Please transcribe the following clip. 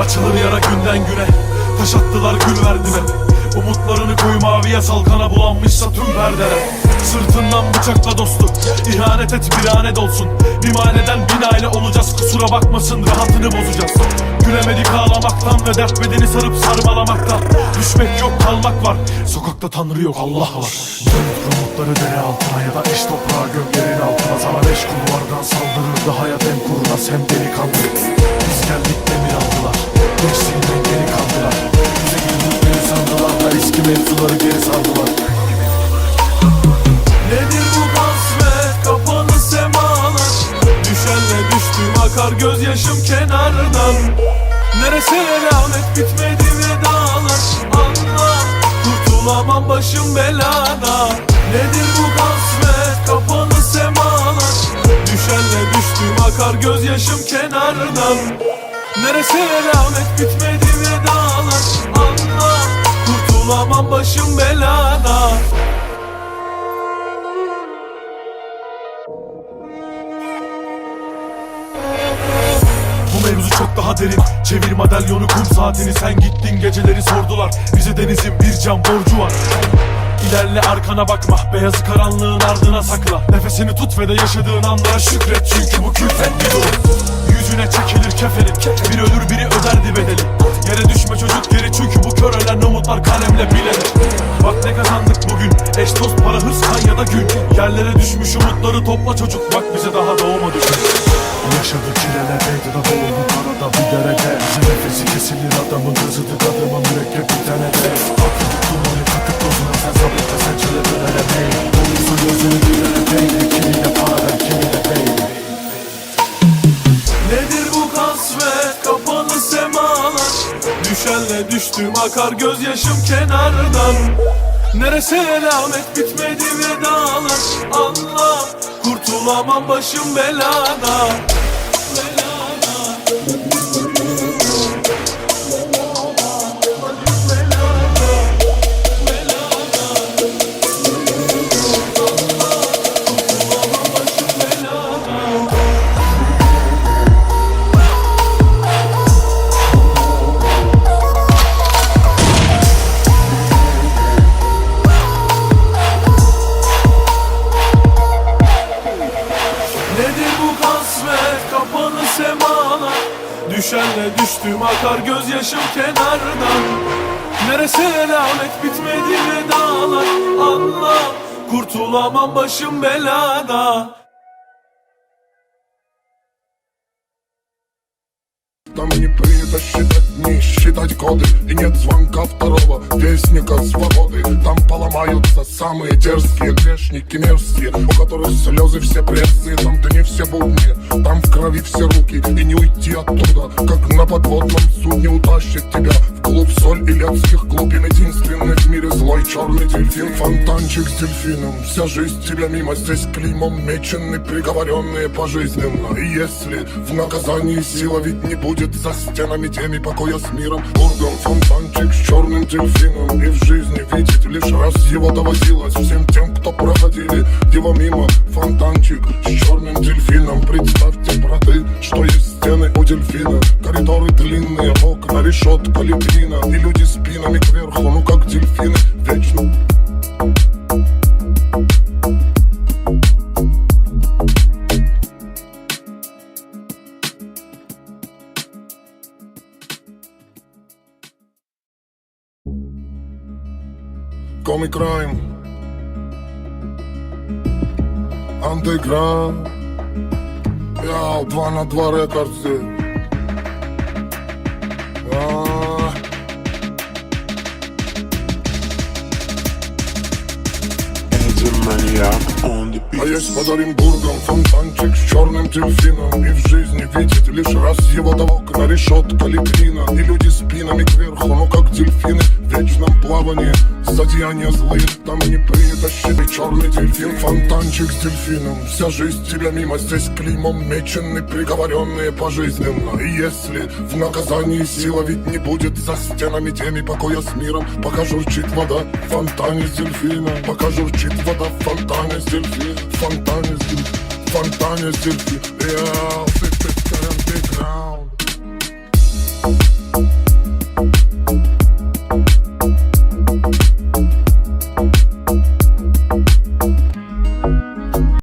Açılır yara günden güne. Taş attılar gül verdiler. Umutlarını koyu maviye salkana bulanmışsa tüm perdeler Sırtından bıçakla dostu İhanet et bir anet olsun. Bir maneden bin aile olacağız Kusura bakmasın rahatını bozacağız. Gülemedik ağlamaktan ve dert bedeni sarıp sarmalamaktan. Düşmek yok kalmak var. Sokakta tanrı yok Allah var. Dönüp umutları dere altına ya da eş toprağa göklerin altına. Sana beş kulvardan saldırırdı hayat hem kurnaz hem delikanlı. Biz geldik demir gözyaşım kenardan. Neresi elamet bitmedi vedalar? Anla kurtulamam başım belada. Nedir bu kasvet kapalı semalar. Düşenle düştüğüm akar gözyaşım kenardan. Neresi elamet bitmedi vedalar? Anla kurtulamam başım belada derin Çevir madalyonu kum saatini. Sen gittin geceleri sordular. Bize denizin bir can borcu var. İlerle arkana bakma. Beyazı karanlığın ardına sakla. Nefesini tut ve de yaşadığın anlara şükret. Çünkü bu külfet bir durum Yüzüne çekilir kefenin. Bir ölür biri öderdi bedeli. Yere düşme çocuk geri. Çünkü bu kör ölen umutlar kalemle bilenir. Bak ne kazandık bugün. Eş dost para hırs kan ya da gün. Yerlere düşmüş umutları topla çocuk. Bak bize daha doğmadı. Yaşadık çilelerdeydi da doğru derede Bize nefesi kesilir adamın hızıdı kadıma mürekkep bir tane de Akıl dumanı takıp tozuna sen sabret sen çile dönere değil Doğrusu gözünü dilere değil Kimiyle para ver kimiyle değil Nedir bu kasvet? Kapalı semalar. Düşenle düştüğüm akar gözyaşım kenardan. Neresi elamet? Bitmedi vedalar. Anla kurtulamam başım Belada Düşenle düştüğüm akar gözyaşım kenardan Neresi elamet bitmedi vedalar Anla kurtulamam başım belada Там не принято считать Дни, считать годы И нет звонка второго вестника свободы. Там поломаются самые дерзкие грешники мерзкие У которых слезы все пресные, там дни все будни Там в крови все руки. И не уйти оттуда Как на подводном судне утащит тебя В клуб соль и летских глубин Единственный в мире злой черный дельфин. Фонтанчик с дельфином, вся жизнь тебя мимо. Здесь клеймом мечены, приговоренные пожизненно. И если в наказании сила ведь не будет За стенами теми покоя с миром. Бургом фонтанчик с черным дельфином И в жизни видеть лишь раз. Его доводилось Всем тем, кто проходили его мимо. Фонтанчик с черным дельфином. Представьте, браты, что есть стены у дельфина. Коридоры длинные, окна, решетка, литвина И люди спинами кверху, ну как дельфины. Вечно Комик Райм Андеграунд. Я два на два рекордсы. А, А есть под Оренбургом фонтанчик с черным дельфином И в жизни видеть лишь раз его до окна решетка литрина И люди спинами кверху, ну как дельфины В вечном плавании злодеяния злые Там не принято считать черный дельфин Фонтанчик с дельфином. Вся жизнь тебя мимо Здесь клеймом мечены Приговоренные пожизненно. И если в наказании сила ведь не будет За стенами теми покоя с миром. Пока журчит вода в фонтане с дельфином. Пока журчит вода в фонтане с дельфином. Фонтане с дельфином фонтане с дельфином. Yeah,